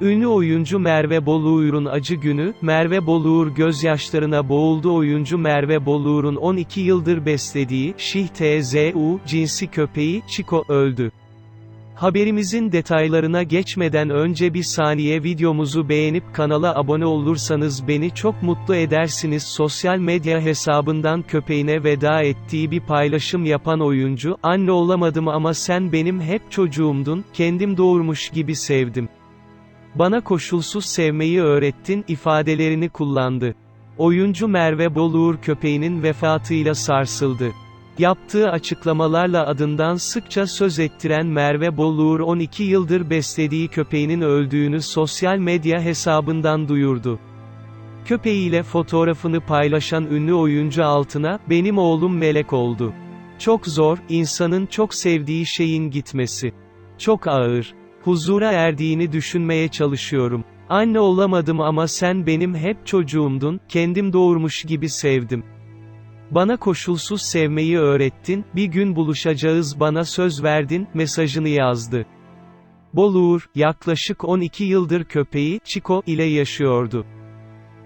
Ünlü oyuncu Merve Boluğur'un acı günü, Merve Boluğur gözyaşlarına boğuldu oyuncu Merve Boluğur'un 12 yıldır beslediği, Şih TZU, cinsi köpeği, Chico, öldü. Haberimizin detaylarına geçmeden önce bir saniye videomuzu beğenip kanala abone olursanız beni çok mutlu edersiniz. Sosyal medya hesabından köpeğine veda ettiği bir paylaşım yapan oyuncu, anne olamadım ama sen benim hep çocuğumdun, kendim doğurmuş gibi sevdim. Bana koşulsuz sevmeyi öğrettin ifadelerini kullandı. Oyuncu Merve Boluğur köpeğinin vefatıyla sarsıldı. Yaptığı açıklamalarla adından sıkça söz ettiren Merve Boluğur 12 yıldır beslediği köpeğinin öldüğünü sosyal medya hesabından duyurdu. Köpeğiyle fotoğrafını paylaşan ünlü oyuncu altına, benim oğlum melek oldu. Çok zor, insanın çok sevdiği şeyin gitmesi. Çok ağır. Huzura erdiğini düşünmeye çalışıyorum. Anne olamadım ama sen benim hep çocuğumdun, kendim doğurmuş gibi sevdim. Bana koşulsuz sevmeyi öğrettin, bir gün buluşacağız bana söz verdin, mesajını yazdı. Boluğur, yaklaşık 12 yıldır köpeği, Chico, ile yaşıyordu.